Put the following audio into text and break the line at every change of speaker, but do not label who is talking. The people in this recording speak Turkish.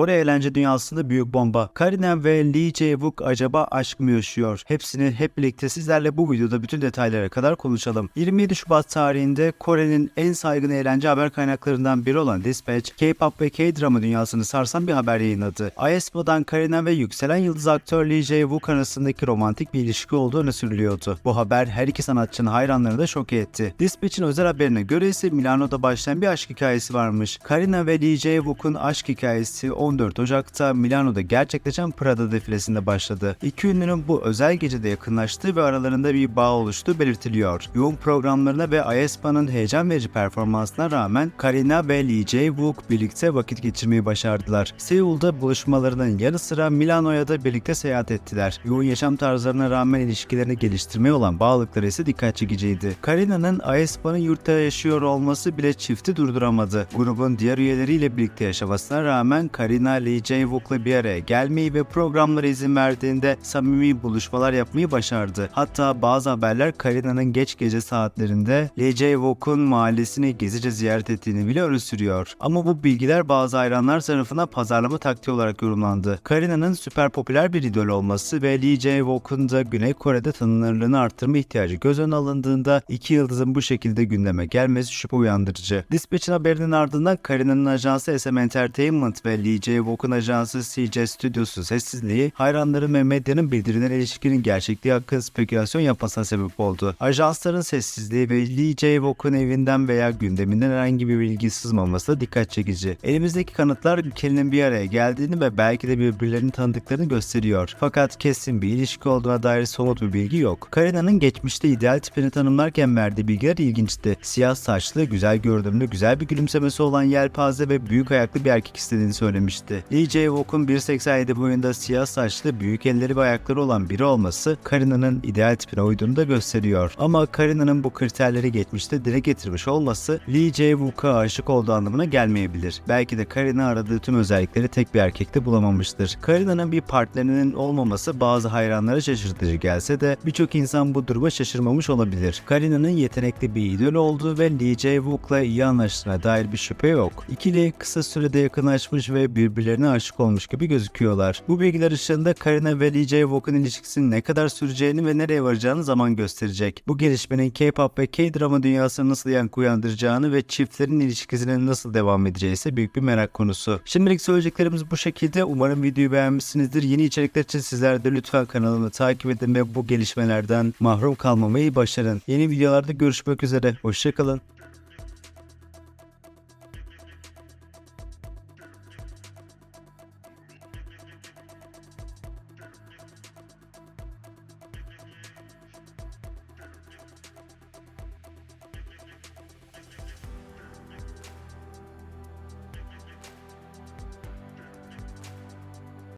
Kore eğlence dünyasında büyük bomba. Karina ve Lee Jae-wook acaba aşk mı yaşıyor? Hepsini hep birlikte sizlerle bu videoda bütün detaylara kadar konuşalım. 27 Şubat tarihinde Kore'nin en saygın eğlence haber kaynaklarından biri olan Dispatch, K-pop ve K-drama dünyasını sarsan bir haber yayınladı. aespo'dan Karina ve yükselen yıldız aktör Lee Jae-wook arasındaki romantik bir ilişki olduğu öne sürülüyordu. Bu haber her iki sanatçının hayranlarını da şok etti. Dispatch'in özel haberine göre ise Milano'da başlayan bir aşk hikayesi varmış. Karina ve Lee Jae-wook'un aşk hikayesi 14 Ocak'ta Milano'da gerçekleşen Prada defilesinde başladı. İki ünlünün bu özel gecede yakınlaştığı ve aralarında bir bağ oluştuğu belirtiliyor. Yoğun programlarına ve aespo'nun heyecan verici performansına rağmen Karina ve Lee Jae-wook birlikte vakit geçirmeyi başardılar. Seul'da buluşmalarının yanı sıra Milano'ya da birlikte seyahat ettiler. Yoğun yaşam tarzlarına rağmen ilişkilerini geliştirmeye olan bağlılıkları ise dikkat çekiciydi. Karina'nın aespo'nun yurtta yaşıyor olması bile çifti durduramadı. Grubun diğer üyeleriyle birlikte yaşamasına rağmen Karina Lee Jae-wook'la bir araya gelmeyi ve programlara izin verdiğinde samimi buluşmalar yapmayı başardı. Hatta bazı haberler Karina'nın geç gece saatlerinde Lee Jae-wook'un mahallesini gezice ziyaret ettiğini bile öne sürüyor. Ama bu bilgiler bazı hayranlar tarafından pazarlama taktiği olarak yorumlandı. Karina'nın süper popüler bir idol olması ve Lee Jae-wook'un da Güney Kore'de tanınırlığını arttırma ihtiyacı göz önüne alındığında iki yıldızın bu şekilde gündeme gelmesi şüphe uyandırıcı. Dispatch'in haberinin ardından Karina'nın ajansı SM Entertainment ve Lee Jae-wook'un ajansı CJ Studios'un sessizliği hayranların ve medyanın bildirilen ilişkinin gerçekliği hakkında spekülasyon yapmasına sebep oldu. Ajansların sessizliği ve Lee Jae-wook'un evinden veya gündeminden herhangi bir bilgi sızmaması da dikkat çekici. Elimizdeki kanıtlar ülkenin bir araya geldiğini ve belki de birbirlerini tanıdıklarını gösteriyor. Fakat kesin bir ilişki olduğuna dair somut bir bilgi yok. Karina'nın geçmişte ideal tipini tanımlarken verdiği bilgiler ilginçti. Siyah saçlı, güzel görünümlü, güzel bir gülümsemesi olan yelpaze ve büyük ayaklı bir erkek istediğini söylemişti. Lee Jae-wook'un 1.87 boyunda siyah saçlı, büyük elleri ve ayakları olan biri olması Karina'nın ideal tipine uyduğunu da gösteriyor. Ama Karina'nın bu kriterleri geçmişte dile getirmiş olması Lee Jae-wook'a aşık olduğu anlamına gelmeyebilir. Belki de Karina aradığı tüm özellikleri tek bir erkekte bulamamıştır. Karina'nın bir partnerinin olmaması bazı hayranlara şaşırtıcı gelse de birçok insan bu duruma şaşırmamış olabilir. Karina'nın yetenekli bir idol olduğu ve Lee Jae-wook'la iyi anlaştığına dair bir şüphe yok. İkili kısa sürede yakınlaşmış ve birbirlerine aşık olmuş gibi gözüküyorlar. Bu bilgiler ışığında Karina ve Lee Jae-wook'un ilişkisinin ne kadar süreceğini ve nereye varacağını zaman gösterecek. Bu gelişmenin K-pop ve K-drama dünyasına nasıl yankı uyandıracağını ve çiftlerin ilişkisinin nasıl devam edeceği ise büyük bir merak konusu. Şimdilik söyleyeceklerimiz bu şekilde. Umarım videoyu beğenmişsinizdir. Yeni içerikler için sizler de lütfen kanalımı takip edin ve bu gelişmelerden mahrum kalmamayı başarın. Yeni videolarda görüşmek üzere. Hoşçakalın.